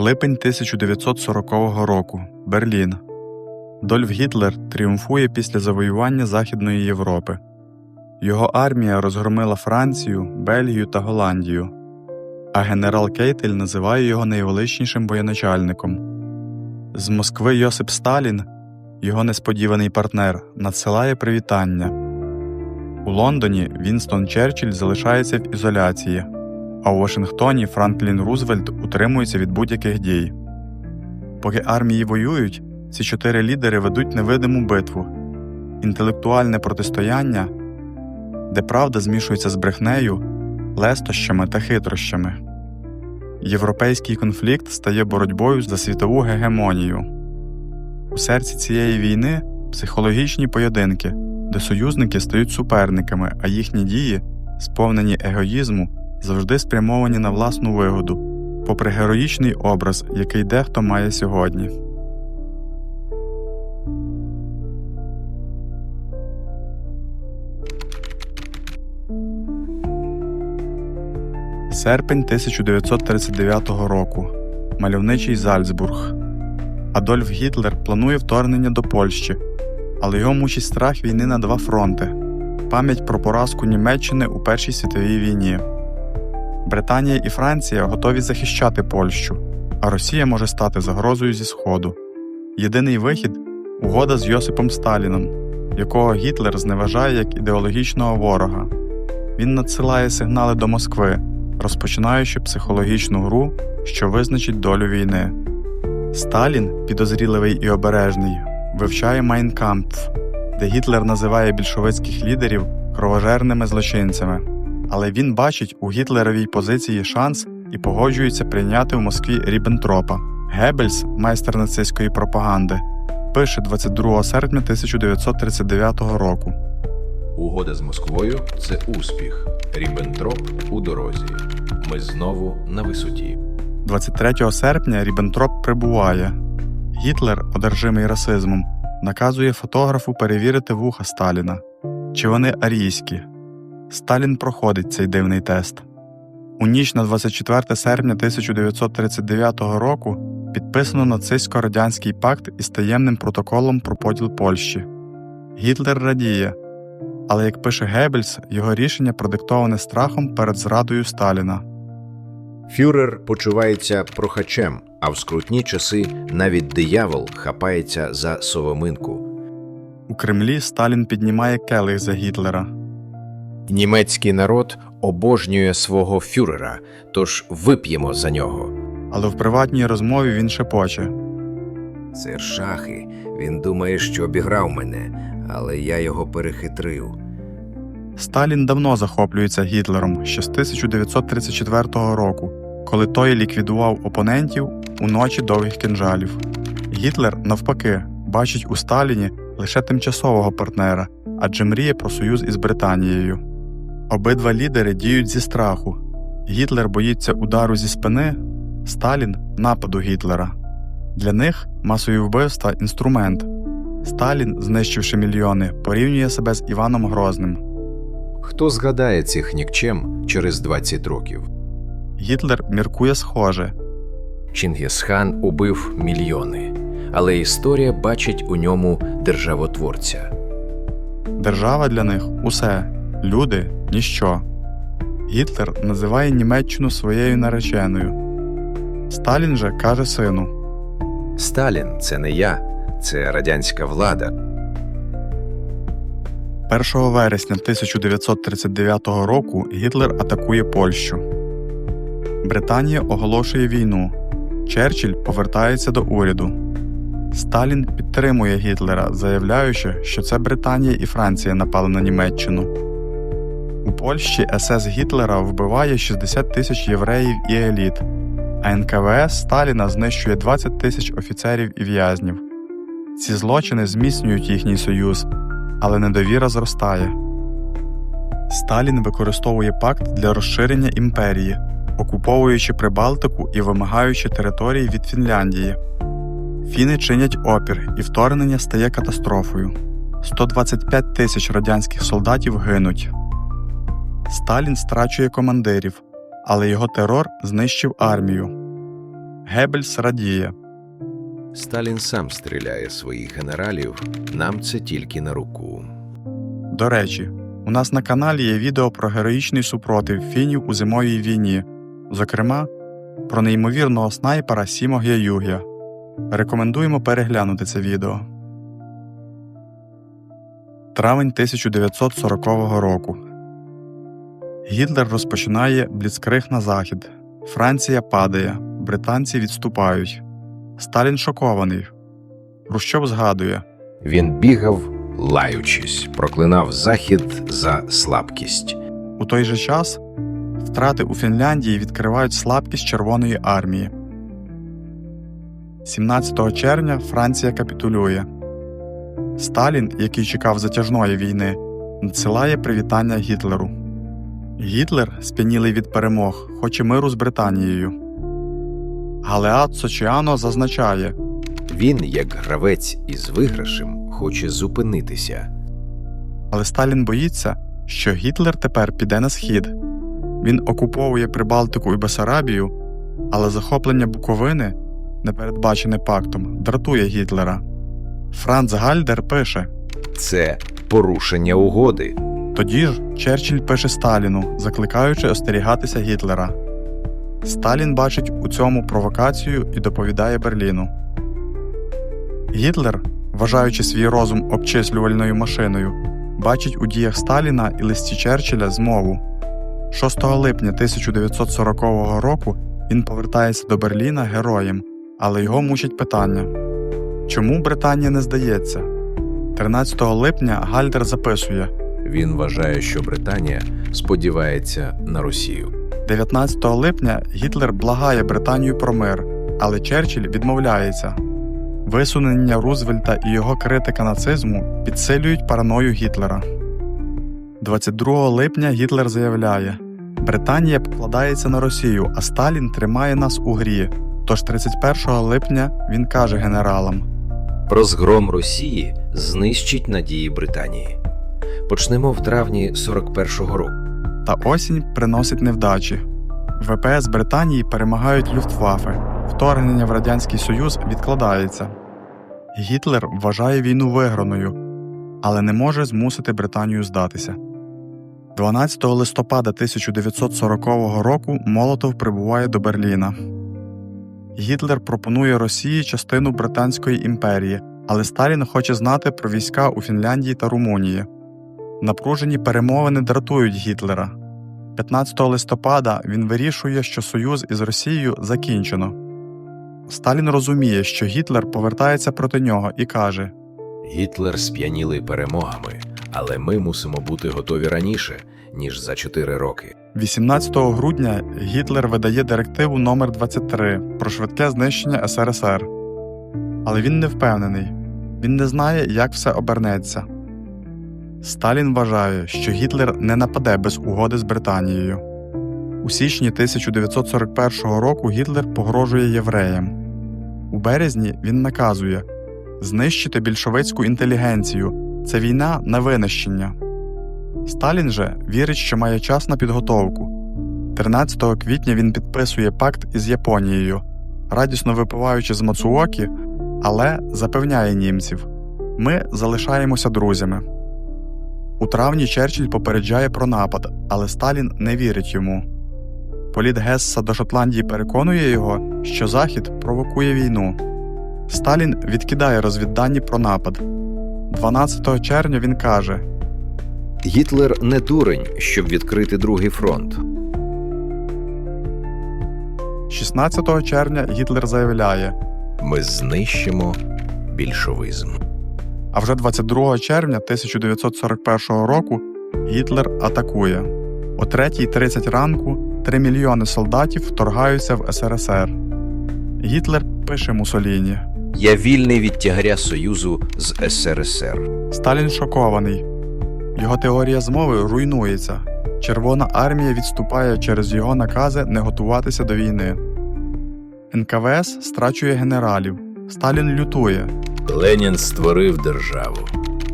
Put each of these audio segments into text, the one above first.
Липень 1940 року. Берлін. Дольф Гітлер тріумфує після завоювання Західної Європи. Його армія розгромила Францію, Бельгію та Голландію, а генерал Кейтель називає його найвеличнішим воєначальником. З Москви Йосип Сталін, його несподіваний партнер, надсилає привітання. У Лондоні Вінстон Черчилль залишається в ізоляції, а у Вашингтоні Франклін Рузвельт утримується від будь-яких дій. Поки армії воюють, ці чотири лідери ведуть невидиму битву інтелектуальне протистояння, де правда змішується з брехнею, лестощами та хитрощами. Європейський конфлікт стає боротьбою за світову гегемонію. У серці цієї війни психологічні поєдинки, де союзники стають суперниками, а їхні дії, сповнені егоїзму, завжди спрямовані на власну вигоду, попри героїчний образ, який дехто має сьогодні. Серпень 1939 року. Мальовничий Зальцбург. Адольф Гітлер планує вторгнення до Польщі, але його мучить страх війни на два фронти пам'ять про поразку Німеччини у Першій світовій війні. Британія і Франція готові захищати Польщу, а Росія може стати загрозою зі Сходу. Єдиний вихід угода з Йосипом Сталіном, якого Гітлер зневажає як ідеологічного ворога. Він надсилає сигнали до Москви, розпочинаючи психологічну гру, що визначить долю війни. Сталін, підозріливий і обережний, вивчає Майнкампф, де Гітлер називає більшовицьких лідерів кровожерними злочинцями. Але він бачить у гітлеровій позиції шанс і погоджується прийняти в Москві Ріббентропа. Геббельс, майстер нацистської пропаганди, пише 22 серпня 1939 року. Угода з Москвою це успіх. Ріббентроп у дорозі. Ми знову на висоті. 23 серпня Ріббентроп прибуває. Гітлер, одержимий расизмом, наказує фотографу перевірити вуха Сталіна, чи вони арійські. Сталін проходить цей дивний тест. У ніч на 24 серпня 1939 року підписано нацистсько-радянський пакт із таємним протоколом про поділ Польщі. Гітлер радіє, але як пише Геббельс, його рішення продиктоване страхом перед зрадою Сталіна. Фюрер почувається прохачем, а в скрутні часи навіть диявол хапається за совоминку. У Кремлі Сталін піднімає келих за Гітлера. Німецький народ обожнює свого фюрера, тож вип'ємо за нього. Але в приватній розмові він шепоче. Це шахи. Він думає, що обіграв мене, але я його перехитрив. Сталін давно захоплюється Гітлером ще з 1934 року, коли той ліквідував опонентів у ночі довгих кинжалів. Гітлер, навпаки, бачить у Сталіні лише тимчасового партнера, адже мріє про союз із Британією. Обидва лідери діють зі страху. Гітлер боїться удару зі спини, Сталін нападу Гітлера. Для них масові вбивства інструмент. Сталін, знищивши мільйони, порівнює себе з Іваном Грозним. Хто згадає цих нікчем через 20 років? Гітлер міркує схоже. Чингісхан убив мільйони, але історія бачить у ньому державотворця. Держава для них усе, люди ніщо. Гітлер називає Німеччину своєю нареченою. Сталін же каже сину: Сталін це не я, це радянська влада. 1 вересня 1939 року Гітлер атакує Польщу. Британія оголошує війну. Черчилль повертається до уряду. Сталін підтримує Гітлера, заявляючи, що це Британія і Франція напали на Німеччину. Польщі СС Гітлера вбиває 60 тисяч євреїв і еліт, а НКВС Сталіна знищує 20 тисяч офіцерів і в'язнів. Ці злочини зміцнюють їхній союз, але недовіра зростає. Сталін використовує пакт для розширення імперії, окуповуючи Прибалтику і вимагаючи території від Фінляндії. Фіни чинять опір, і вторгнення стає катастрофою. 125 тисяч радянських солдатів гинуть. Сталін страчує командирів, але його терор знищив армію. Геббельс радіє. Сталін сам стріляє своїх генералів, нам це тільки на руку. До речі, у нас на каналі є відео про героїчний супротив фінів у зимовій війні, зокрема, про неймовірного снайпера Сімо Гяюгя. Рекомендуємо переглянути це відео. Травень 1940 року. Гітлер розпочинає бліцкриг на захід. Франція падає, британці відступають. Сталін шокований. Хрущов згадує. Він бігав, лаючись, проклинав захід за слабкість. У той же час втрати у Фінляндії відкривають слабкість Червоної армії. 17 червня Франція капітулює. Сталін, який чекав затяжної війни, надсилає привітання Гітлеру. Гітлер, сп'янілий від перемог, хоче миру з Британією. Галеат Сочіано зазначає, Він, як гравець із виграшем, хоче зупинитися. але Сталін боїться, що Гітлер тепер піде на схід. Він окуповує Прибалтику і Бесарабію, але захоплення Буковини, непередбачене пактом, дратує Гітлера. Франц Гальдер пише: Це порушення угоди. Тоді ж Черчилль пише Сталіну, закликаючи остерігатися Гітлера. Сталін бачить у цьому провокацію і доповідає Берліну. Гітлер, вважаючи свій розум обчислювальною машиною, бачить у діях Сталіна і листі Черчилля змову. 6 липня 1940 року він повертається до Берліна героєм, але його мучить питання: чому Британія не здається? 13 липня Гальдер записує. Він вважає, що Британія сподівається на Росію. 19 липня Гітлер благає Британію про мир, але Черчилль відмовляється. Висунення Рузвельта і його критика нацизму підсилюють параною Гітлера. 22 липня Гітлер заявляє: Британія покладається на Росію, а Сталін тримає нас у грі. Тож 31 липня він каже генералам: Розгром Росії знищить надії Британії. Почнемо в травні 41-го року. Та осінь приносить невдачі. ВПС Британії перемагають Люфтваффе, вторгнення в Радянський Союз відкладається. Гітлер вважає війну виграною, але не може змусити Британію здатися. 12 листопада 1940 року Молотов прибуває до Берліна. Гітлер пропонує Росії частину Британської імперії, але Сталін хоче знати про війська у Фінляндії та Румунії. Напружені перемовини дратують Гітлера. 15 листопада він вирішує, що союз із Росією закінчено. Сталін розуміє, що Гітлер повертається проти нього і каже: Гітлер сп'янілий перемогами, але ми мусимо бути готові раніше, ніж за 4 роки. 18 грудня Гітлер видає директиву номер 23 про швидке знищення СРСР. Але він не впевнений, він не знає, як все обернеться. Сталін вважає, що Гітлер не нападе без угоди з Британією. У січні 1941 року Гітлер погрожує євреям. У березні він наказує знищити більшовицьку інтелігенцію це війна на винищення. Сталін же вірить, що має час на підготовку. 13 квітня він підписує пакт із Японією, радісно випиваючи з Мацуокі, але запевняє німців: ми залишаємося друзями. У травні Черчилль попереджає про напад, але Сталін не вірить йому. Політ Гесса до Шотландії переконує його, що Захід провокує війну. Сталін відкидає розвіддані про напад. 12 червня він каже: Гітлер не дурень, щоб відкрити другий фронт. 16 червня Гітлер заявляє, Ми знищимо більшовизм. А вже 22 червня 1941 року Гітлер атакує. О 3.30 ранку 3 мільйони солдатів вторгаються в СРСР. Гітлер пише Мусоліні. Я вільний від тягаря Союзу з СРСР. Сталін шокований. Його теорія змови руйнується. Червона армія відступає через його накази не готуватися до війни. НКВС страчує генералів. Сталін лютує. Ленін створив державу,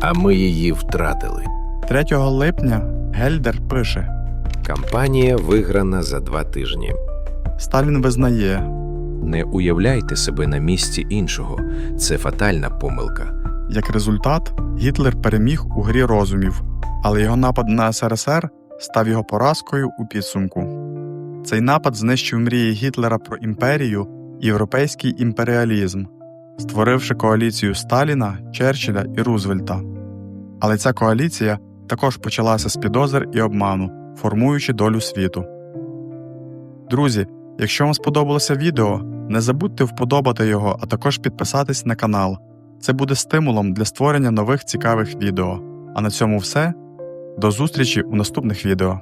а ми її втратили. 3 липня Гельдер пише: Кампанія виграна за два тижні. Сталін визнає, Не уявляйте себе на місці іншого. Це фатальна помилка. Як результат, Гітлер переміг у грі розумів, але його напад на СРСР став його поразкою у підсумку. Цей напад знищив мрії Гітлера про імперію і європейський імперіалізм, створивши коаліцію Сталіна, Черчилля і Рузвельта. Але ця коаліція також почалася з підозр і обману, формуючи долю світу. Друзі, якщо вам сподобалося відео, не забудьте вподобати його, а також підписатись на канал. Це буде стимулом для створення нових цікавих відео. А на цьому все. До зустрічі у наступних відео.